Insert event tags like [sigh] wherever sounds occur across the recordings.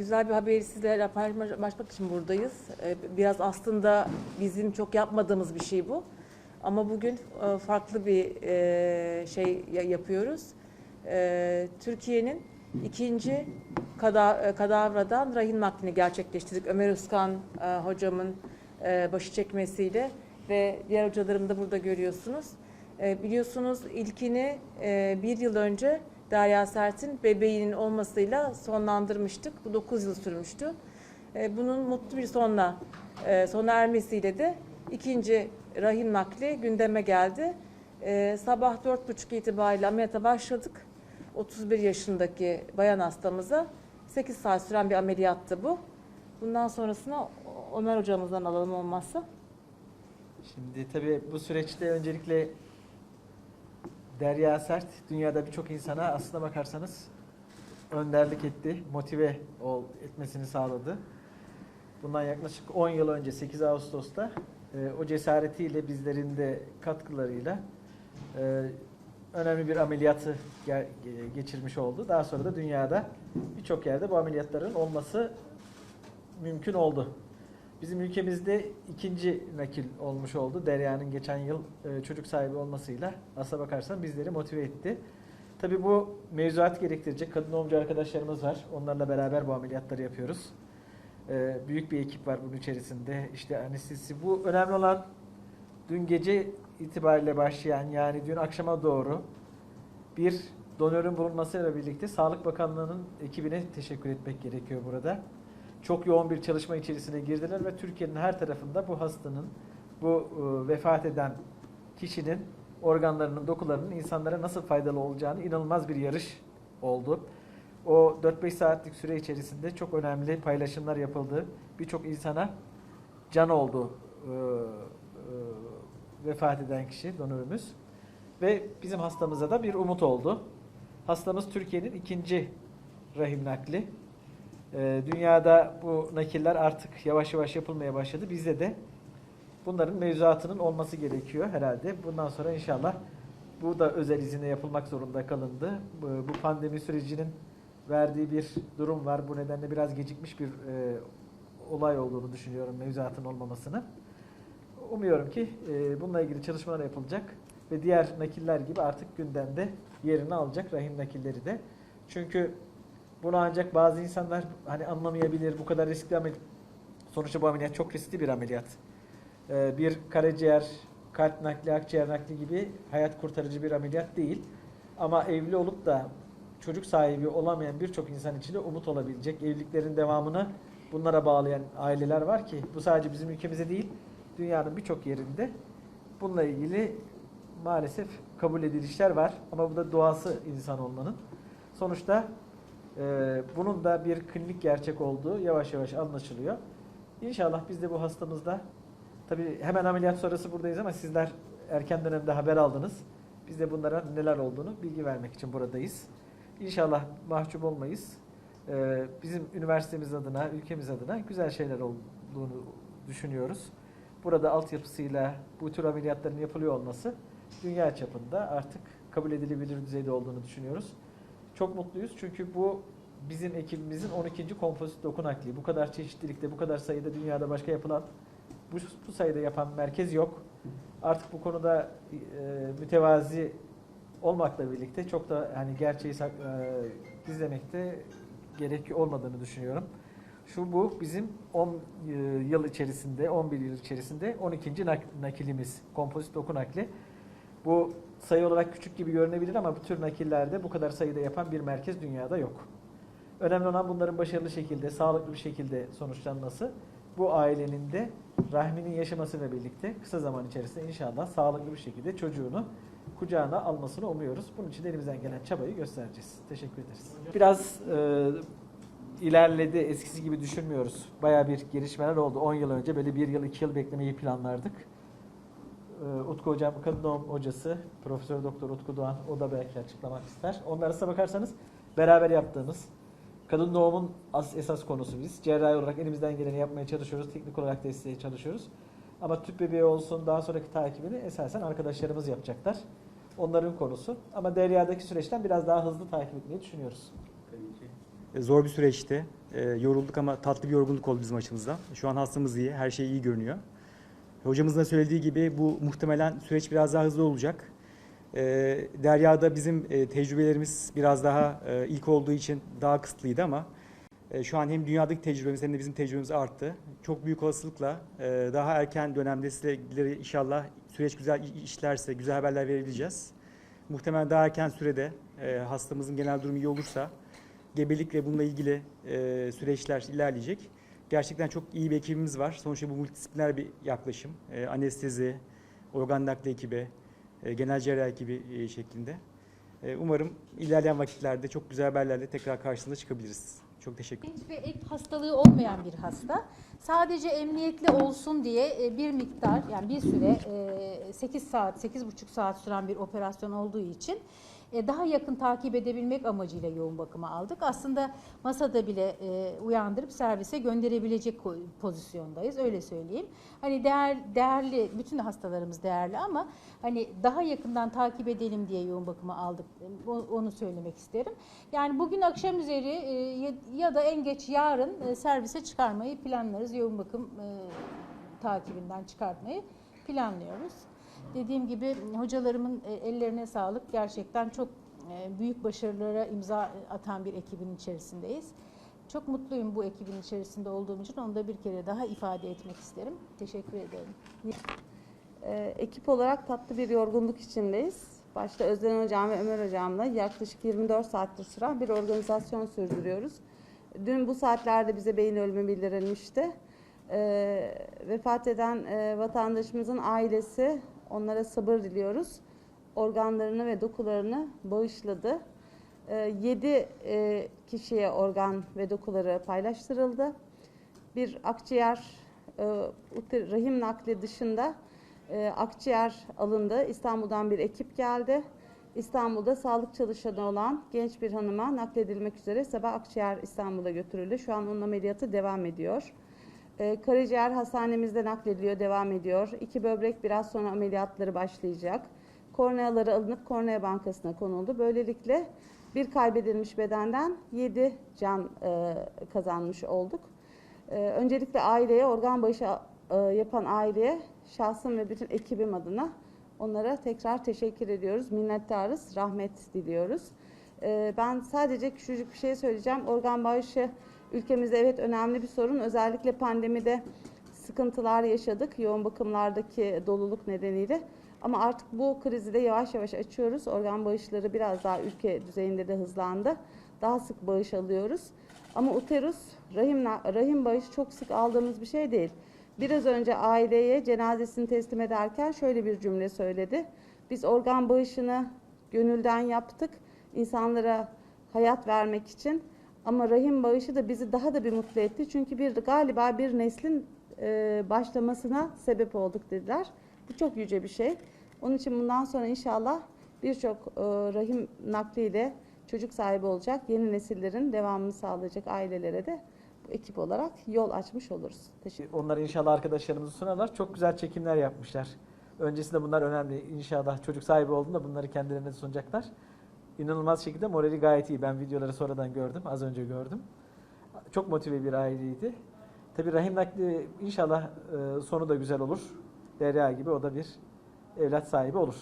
güzel bir haberi sizlerle paylaşmak için buradayız. Ee, biraz aslında bizim çok yapmadığımız bir şey bu. Ama bugün e, farklı bir e, şey ya- yapıyoruz. E, Türkiye'nin ikinci kada, kadavradan rahim naklini gerçekleştirdik. Ömer Özkan hocamın başı çekmesiyle ve diğer hocalarım da burada görüyorsunuz. Biliyorsunuz ilkini bir yıl önce Derya Sert'in bebeğinin olmasıyla sonlandırmıştık. Bu 9 yıl sürmüştü. E, bunun mutlu bir sonla e, sona ermesiyle de ikinci rahim nakli gündeme geldi. E, sabah 4.30 itibariyle ameliyata başladık. 31 yaşındaki bayan hastamıza 8 saat süren bir ameliyattı bu. Bundan sonrasına Ömer hocamızdan alalım olmazsa. Şimdi tabii bu süreçte öncelikle Derya Sert dünyada birçok insana aslına bakarsanız önderlik etti, motive ol, etmesini sağladı. Bundan yaklaşık 10 yıl önce 8 Ağustos'ta e, o cesaretiyle bizlerin de katkılarıyla e, önemli bir ameliyatı geçirmiş oldu. Daha sonra da dünyada birçok yerde bu ameliyatların olması mümkün oldu. Bizim ülkemizde ikinci nakil olmuş oldu. Derya'nın geçen yıl e, çocuk sahibi olmasıyla aslına bakarsan bizleri motive etti. Tabii bu mevzuat gerektirecek kadın doğumcu arkadaşlarımız var. Onlarla beraber bu ameliyatları yapıyoruz. E, büyük bir ekip var bunun içerisinde. İşte anestezi. Bu önemli olan dün gece itibariyle başlayan yani dün akşama doğru bir donörün bulunmasıyla birlikte Sağlık Bakanlığı'nın ekibine teşekkür etmek gerekiyor burada çok yoğun bir çalışma içerisine girdiler ve Türkiye'nin her tarafında bu hastanın, bu e, vefat eden kişinin organlarının, dokularının insanlara nasıl faydalı olacağını inanılmaz bir yarış oldu. O 4-5 saatlik süre içerisinde çok önemli paylaşımlar yapıldı. Birçok insana can oldu e, e, vefat eden kişi, donörümüz. Ve bizim hastamıza da bir umut oldu. Hastamız Türkiye'nin ikinci rahim nakli. Ee, dünyada bu nakiller artık yavaş yavaş yapılmaya başladı. Bizde de bunların mevzuatının olması gerekiyor herhalde. Bundan sonra inşallah bu da özel izinle yapılmak zorunda kalındı. Bu, pandemi sürecinin verdiği bir durum var. Bu nedenle biraz gecikmiş bir e, olay olduğunu düşünüyorum mevzuatın olmamasını. Umuyorum ki e, bununla ilgili çalışmalar yapılacak ve diğer nakiller gibi artık gündemde yerini alacak rahim nakilleri de. Çünkü bunu ancak bazı insanlar hani anlamayabilir. Bu kadar riskli ameliyat. Sonuçta bu ameliyat çok riskli bir ameliyat. Ee, bir karaciğer, kalp nakli, akciğer nakli gibi hayat kurtarıcı bir ameliyat değil. Ama evli olup da çocuk sahibi olamayan birçok insan için de umut olabilecek. Evliliklerin devamını bunlara bağlayan aileler var ki bu sadece bizim ülkemize değil, dünyanın birçok yerinde bununla ilgili maalesef kabul edilişler var. Ama bu da doğası insan olmanın. Sonuçta ee, bunun da bir klinik gerçek olduğu yavaş yavaş anlaşılıyor. İnşallah biz de bu hastamızda tabii hemen ameliyat sonrası buradayız ama sizler erken dönemde haber aldınız. Biz de bunlara neler olduğunu bilgi vermek için buradayız. İnşallah mahcup olmayız. Ee, bizim üniversitemiz adına, ülkemiz adına güzel şeyler olduğunu düşünüyoruz. Burada altyapısıyla bu tür ameliyatların yapılıyor olması dünya çapında artık kabul edilebilir düzeyde olduğunu düşünüyoruz. Çok mutluyuz çünkü bu bizim ekibimizin 12. kompozit doku nakli. Bu kadar çeşitlilikte, bu kadar sayıda dünyada başka yapılan, bu, bu sayıda yapan merkez yok. Artık bu konuda e, mütevazi olmakla birlikte çok da hani gerçeği sak, e, gizlemekte gerek olmadığını düşünüyorum. Şu bu bizim 10 e, yıl içerisinde, 11 yıl içerisinde 12. nak- nakilimiz, kompozit doku nakli. Bu sayı olarak küçük gibi görünebilir ama bu tür nakillerde bu kadar sayıda yapan bir merkez dünyada yok. Önemli olan bunların başarılı şekilde, sağlıklı bir şekilde sonuçlanması. Bu ailenin de rahminin yaşamasıyla birlikte kısa zaman içerisinde inşallah sağlıklı bir şekilde çocuğunu kucağına almasını umuyoruz. Bunun için de elimizden gelen çabayı göstereceğiz. Teşekkür ederiz. Biraz e, ilerledi. Eskisi gibi düşünmüyoruz. Bayağı bir gelişmeler oldu. 10 yıl önce böyle bir yıl, iki yıl beklemeyi planlardık. Ee, Utku Hocam, kadın doğum hocası, Profesör Doktor Utku Doğan, o da belki açıklamak ister. Onun arasına bakarsanız beraber yaptığımız, kadın doğumun as- esas konusu biz. Cerrahi olarak elimizden geleni yapmaya çalışıyoruz, teknik olarak desteğe çalışıyoruz. Ama tüp bebeği olsun, daha sonraki takibini esasen arkadaşlarımız yapacaklar. Onların konusu. Ama Derya'daki süreçten biraz daha hızlı takip etmeyi düşünüyoruz. E, Zor bir süreçti. E, yorulduk ama tatlı bir yorgunluk oldu bizim açımızdan. Şu an hastamız iyi, her şey iyi görünüyor. Hocamızın da söylediği gibi bu muhtemelen süreç biraz daha hızlı olacak. E, Derya'da bizim e, tecrübelerimiz biraz daha e, ilk olduğu için daha kısıtlıydı ama e, şu an hem dünyadaki tecrübemiz hem de bizim tecrübemiz arttı. Çok büyük olasılıkla e, daha erken dönemde sizleri inşallah süreç güzel işlerse güzel haberler verebileceğiz. Muhtemelen daha erken sürede e, hastamızın genel durumu iyi olursa gebelik ve bununla ilgili e, süreçler ilerleyecek. Gerçekten çok iyi bir ekibimiz var. Sonuçta bu multidisipliner bir yaklaşım. E, anestezi, organ nakli ekibi, e, genel cerrahi ekibi e, şeklinde. E, umarım ilerleyen vakitlerde çok güzel haberlerle tekrar karşınıza çıkabiliriz. Çok teşekkür Genç ve ek hastalığı olmayan bir hasta. Sadece emniyetli olsun diye e, bir miktar yani bir süre e, 8 saat 8,5 saat süren bir operasyon olduğu için e, daha yakın takip edebilmek amacıyla yoğun bakıma aldık. Aslında masada bile e, uyandırıp servise gönderebilecek pozisyondayız öyle söyleyeyim. Hani değer, değerli bütün hastalarımız değerli ama hani daha yakından takip edelim diye yoğun bakıma aldık. E, Onu söylemek isterim. Yani bugün akşam üzeri e, ya- da en geç yarın e, servise çıkarmayı planlarız. Yoğun bakım e, takibinden çıkartmayı planlıyoruz. Dediğim gibi hocalarımın e, ellerine sağlık. Gerçekten çok e, büyük başarılara imza atan bir ekibin içerisindeyiz. Çok mutluyum bu ekibin içerisinde olduğum için. Onu da bir kere daha ifade etmek isterim. Teşekkür ederim. Ee, ekip olarak tatlı bir yorgunluk içindeyiz. Başta Özden Hocam ve Ömer Hocam'la yaklaşık 24 saattir süren bir organizasyon sürdürüyoruz. Dün bu saatlerde bize beyin ölümü bildirilmişti. Ee, vefat eden e, vatandaşımızın ailesi onlara sabır diliyoruz. Organlarını ve dokularını bağışladı. 7 kişiye organ ve dokuları paylaştırıldı. Bir akciğer e, rahim nakli dışında e, akciğer alındı. İstanbul'dan bir ekip geldi. İstanbul'da sağlık çalışanı olan genç bir hanıma nakledilmek üzere sabah akciğer İstanbul'a götürüldü. Şu an onun ameliyatı devam ediyor. E, karaciğer hastanemizde naklediliyor, devam ediyor. İki böbrek biraz sonra ameliyatları başlayacak. Korneaları alınıp kornea bankasına konuldu. Böylelikle bir kaybedilmiş bedenden 7 can e, kazanmış olduk. Ee, öncelikle aileye, organ bağışı e, yapan aileye, şahsım ve bütün ekibim adına onlara tekrar teşekkür ediyoruz. Minnettarız, rahmet diliyoruz. Ee, ben sadece küçücük bir şey söyleyeceğim. Organ bağışı ülkemizde evet önemli bir sorun. Özellikle pandemide sıkıntılar yaşadık yoğun bakımlardaki doluluk nedeniyle. Ama artık bu krizi de yavaş yavaş açıyoruz. Organ bağışları biraz daha ülke düzeyinde de hızlandı. Daha sık bağış alıyoruz. Ama uterus, rahim, rahim bağışı çok sık aldığımız bir şey değil. Biraz önce aileye cenazesini teslim ederken şöyle bir cümle söyledi. Biz organ bağışını gönülden yaptık. insanlara hayat vermek için. Ama rahim bağışı da bizi daha da bir mutlu etti. Çünkü bir galiba bir neslin e, başlamasına sebep olduk dediler. Bu çok yüce bir şey. Onun için bundan sonra inşallah birçok e, rahim nakliyle çocuk sahibi olacak yeni nesillerin devamını sağlayacak ailelere de bu ekip olarak yol açmış oluruz. Teşekkür Onlar inşallah arkadaşlarımızı sunarlar. Çok güzel çekimler yapmışlar. Öncesinde bunlar önemli. İnşallah çocuk sahibi olduğunda bunları kendilerine sunacaklar. İnanılmaz şekilde morali gayet iyi. Ben videoları sonradan gördüm. Az önce gördüm. Çok motive bir aileydi. Tabii rahim nakli inşallah e, sonu da güzel olur. Derya gibi o da bir evlat sahibi olur.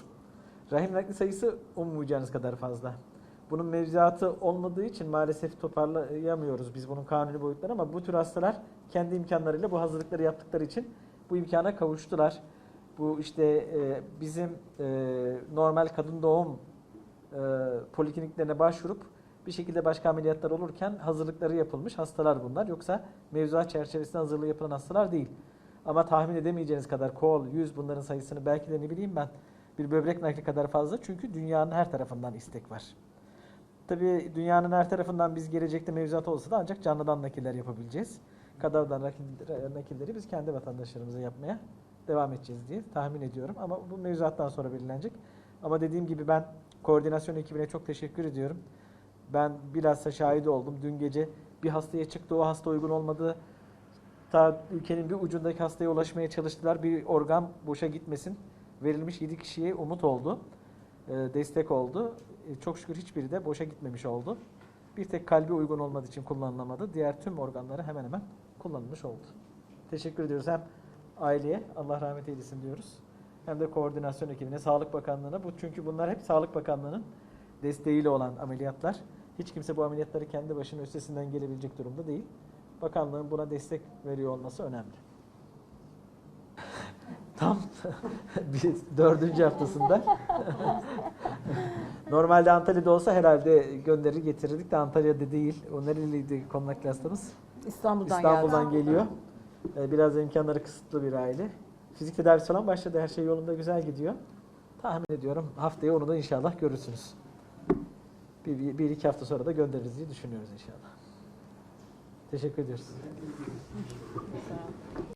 Rahim nakli sayısı ummayacağınız kadar fazla. Bunun mevzuatı olmadığı için maalesef toparlayamıyoruz biz bunun kanuni boyutları ama bu tür hastalar kendi imkanlarıyla bu hazırlıkları yaptıkları için bu imkana kavuştular. Bu işte e, bizim e, normal kadın doğum polikliniklerine başvurup bir şekilde başka ameliyatlar olurken hazırlıkları yapılmış hastalar bunlar. Yoksa mevzuat çerçevesinde hazırlığı yapılan hastalar değil. Ama tahmin edemeyeceğiniz kadar kol, yüz bunların sayısını belki de ne bileyim ben bir böbrek nakli kadar fazla. Çünkü dünyanın her tarafından istek var. Tabii dünyanın her tarafından biz gelecekte mevzuat olsa da ancak canlıdan nakiller yapabileceğiz. Kadavradan nakil- nakilleri biz kendi vatandaşlarımıza yapmaya devam edeceğiz diye tahmin ediyorum. Ama bu mevzuattan sonra belirlenecek. Ama dediğim gibi ben koordinasyon ekibine çok teşekkür ediyorum. Ben bilhassa şahit oldum. Dün gece bir hastaya çıktı. O hasta uygun olmadı. Ta ülkenin bir ucundaki hastaya ulaşmaya çalıştılar. Bir organ boşa gitmesin. Verilmiş 7 kişiye umut oldu. e, Destek oldu. E, Çok şükür hiçbiri de boşa gitmemiş oldu. Bir tek kalbi uygun olmadığı için kullanılamadı. Diğer tüm organları hemen hemen kullanılmış oldu. Teşekkür ediyoruz hem aileye Allah rahmet eylesin diyoruz. Hem de koordinasyon ekibine, Sağlık Bakanlığı'na. Bu çünkü bunlar hep Sağlık Bakanlığı'nın desteğiyle olan ameliyatlar. Hiç kimse bu ameliyatları kendi başına üstesinden gelebilecek durumda değil. Bakanlığın buna destek veriyor olması önemli. [laughs] Tam [laughs] dördüncü haftasında. [laughs] Normalde Antalya'da olsa herhalde gönderir getirirdik de Antalya'da değil. O nereliydi konaklı hastamız? İstanbul'dan, İstanbul'dan geldi. geliyor. Ee, Biraz imkanları kısıtlı bir aile. Fizik tedavisi falan başladı. Her şey yolunda güzel gidiyor. Tahmin ediyorum haftaya onu da inşallah görürsünüz. Bir, bir, bir iki hafta sonra da göndeririz diye düşünüyoruz inşallah. Teşekkür ediyoruz.